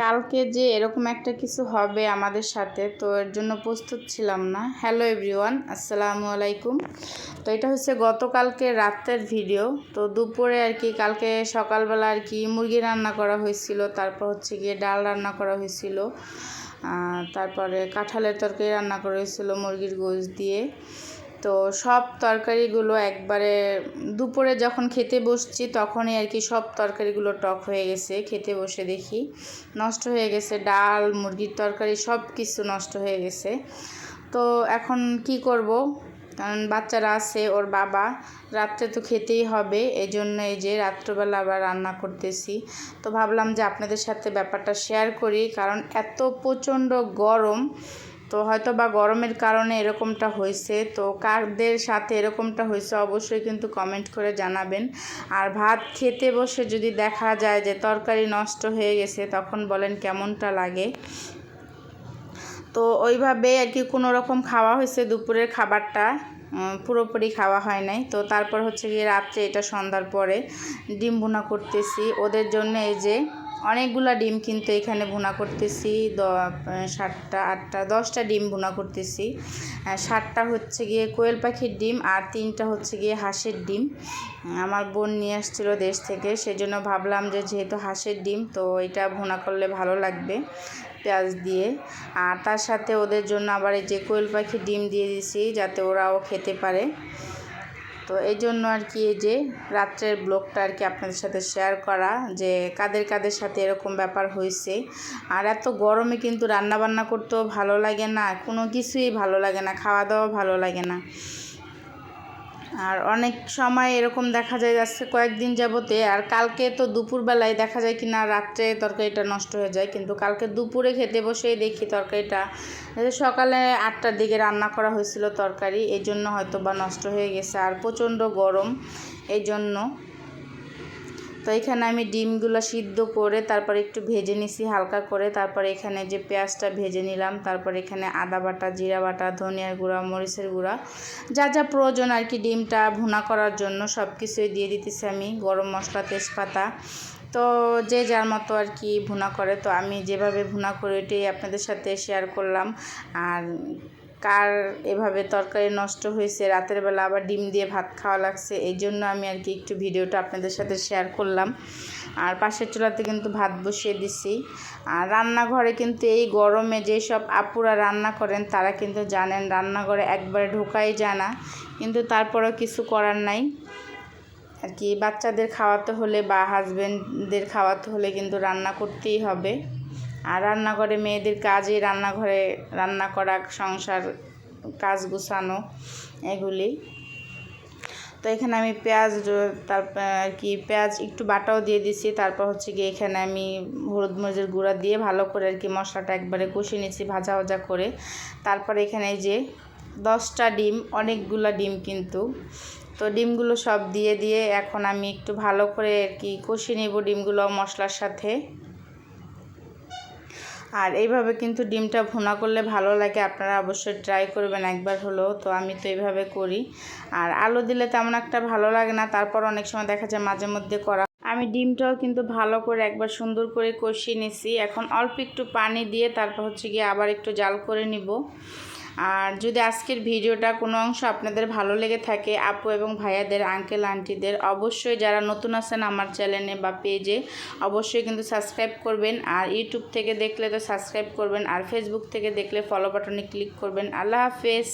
কালকে যে এরকম একটা কিছু হবে আমাদের সাথে, তো এর জন্য প্রস্তুত ছিলাম না। হ্যালো এভরিওয়ান আসসালামু আলাইকুম। তো এটা হচ্ছে গতকালকে রাতের ভিডিও তো দুপুরে আর কি, কালকে সকালবেলা আর কি মুরগি রান্না করা হয়েছিল, তারপর হচ্ছে গিয়ে ডাল রান্না করা হয়েছিল তারপরে কাঁঠালের তরকারি রান্না করা হয়েছিল মুরগির গোশ দিয়ে। তো সব তরকারিগুলো একবারে দুপুরে যখন খেতে বসছি তখনই আর কি সব তরকারিগুলো টক হয়ে গেছে, খেতে বসে দেখি। নষ্ট হয়ে গেছে ডাল, মুরগির তরকারি, সব কিছু নষ্ট হয়ে গেছে। তো এখন কি করব? কারণ বাচ্চারা আছে, ওর বাবা। রাত্রে তো খেতেই হবে এই জন্য এই যে রাত্রবেলা আবার রান্না করতেছি। তো ভাবলাম যে আপনাদের সাথে ব্যাপারটা শেয়ার করি, কারণ এত প্রচণ্ড গরম। তো হয়তো বা গরমের কারণে এরকমটা হয়েছে। তো কারদের সাথে এরকমটা হয়েছে অবশ্যই কিন্তু কমেন্ট করে জানাবেন। আর ভাত খেতে বসে যদি দেখা যায় যে তরকারি নষ্ট হয়ে গেছে, তখন বলেন কেমনটা লাগে। তো ওইভাবে আর কি কোনো রকম খাওয়া হয়েছে দুপুরের খাবারটা। পুরোপুরি খাওয়া হয় নাই। তো তারপর হচ্ছে গিয়ে রাত্রে এটা সন্ধ্যার পরে ডিম বোনা করতেছি। ওদের জন্য এই যে অনেকগুলা ডিম কিন্তু এখানে ভুনা করতেছি, দ সাতটা, আটটা, দশটা ডিম ভুনা করতেছি। সাতটা হচ্ছে গিয়ে কোয়েল পাখির ডিম আর তিনটা হচ্ছে গিয়ে হাঁসের ডিম। আমার বোন নিয়ে আসছিল দেশ থেকে, সেজন্য ভাবলাম যে যেহেতু হাঁসের ডিম, তো এটা ভুনা করলে ভালো লাগবে পেঁয়াজ দিয়ে। আর তার সাথে ওদের জন্য আবার এই যে কোয়েল পাখির ডিম দিয়ে দিছি, যাতে ওরাও খেতে পারে। তো এই জন্য আর কি যে রাত্রের ব্লগটা আর কি আপনাদের সাথে শেয়ার করা যে কাদের কাদের সাথে এরকম ব্যাপার হয়েছে। আর এত গরমে কিন্তু রান্না বান্না করতেও ভালো লাগে না, কোনো কিছুই ভালো লাগে না খাওয়া দাওয়া ভালো লাগে না। আর অনেক সময় এরকম দেখা যায় আজকে কয়েকদিন যাবতে, আর কালকে তো দুপুরবেলায় দেখা যায় কি না, রাত্রে তরকারিটা নষ্ট হয়ে যায়। কিন্তু কালকে দুপুরে খেতে বসেই দেখি তরকারিটা সকালে আটটার দিকে রান্না করা হয়েছিল তরকারি, এই জন্য হয়তো বা নষ্ট হয়ে গেছে। আর প্রচণ্ড গরম, এই জন্য। তো এখানে আমি ডিমগুলো সিদ্ধ করে তারপর একটু ভেজে নিছি হালকা করে। তারপর এখানে যে পেঁয়াজটা ভেজে নিলাম, তারপর এখানে আদা বাটা, জিরা বাটা, ধনিয়ার গুঁড়া, মরিচের গুঁড়া, যা যা প্রয়োজন আর কি ডিমটা ভুনা করার জন্য সব কিছুই দিয়ে দিতেছি আমি গরম মশলা, তেজপাতা। তো যে যার মতো আর কি ভুনা করে। তো আমি যেভাবে ভুনা করে ওইটাই আপনাদের সাথে শেয়ার করলাম। আর কার এভাবে তরকারি নষ্ট হয়েছে? রাতের বেলা আবার ডিম দিয়ে ভাত খাওয়া লাগছে। এই জন্য আমি আর কি একটু ভিডিওটা আপনাদের সাথে শেয়ার করলাম। আর পাশের চুলাতে কিন্তু ভাত বসিয়ে দিছি। আর রান্নাঘরে কিন্তু এই গরমে যেসব আপুরা রান্না করেন, তারা কিন্তু জানেন রান্নাঘরে একবারে ঢোকাই যায় না। কিন্তু তারপরেও কিছু করার নাই। আর কি বাচ্চাদের খাওয়াতে হলে বা হাজব্যান্ডদের খাওয়াতে হলে কিন্তু রান্না করতেই হবে। আর রান্নাঘরে মেয়েদের কাজই রান্নাঘরে রান্না করা, সংসার কাজ গুছানো, এগুলি। তো এখানে আমি পেঁয়াজ তারপর আর কি, পেঁয়াজ একটু বাটাও দিয়ে দিছি। তারপর হচ্ছে গিয়ে এখানে আমি হলুদ মরিচের গুঁড়া দিয়ে ভালো করে আর কি মশলাটা একবারে কষিয়ে নিচ্ছি ভাজা ভাজা করে। তারপর এখানে যে দশটা ডিম, অনেকগুলো ডিম কিন্তু। তো ডিমগুলো সব দিয়ে দিয়ে এখন আমি একটু ভালো করে আর কি কষিয়ে নেব ডিমগুলো মশলার সাথে। আর এইভাবে কিন্তু ডিমটা ভুনা করলে ভালো লাগে, আপনারা অবশ্যই ট্রাই করবেন একবার হলো তো আমি তো এইভাবে করি। আর আলু দিলে তেমন একটা ভালো লাগে না, তারপর অনেক সময় দেখা যায় মাঝে মধ্যে করা। আমি ডিমটাও কিন্তু ভালো করে একবার সুন্দর করে কষিয়ে নিছি। এখন অল্প একটু পানি দিয়ে তারপর হচ্ছে গিয়ে আবার একটু জাল করে নিব। আর যদি আজকের ভিডিওটা কোনো অংশ আপনাদের ভালো লেগে থাকে, আপু এবং ভাইয়াদের আঙ্কেল আন্টিদের অবশ্যই যারা নতুন আছেন আমার চ্যানেলে বা পেজে অবশ্যই কিন্তু সাবস্ক্রাইব করবেন। আর ইউটিউব থেকে দেখলে তো সাবস্ক্রাইব করবেন, আর ফেসবুক থেকে দেখলে ফলো বাটনে ক্লিক করবেন। আল্লাহ হাফেজ।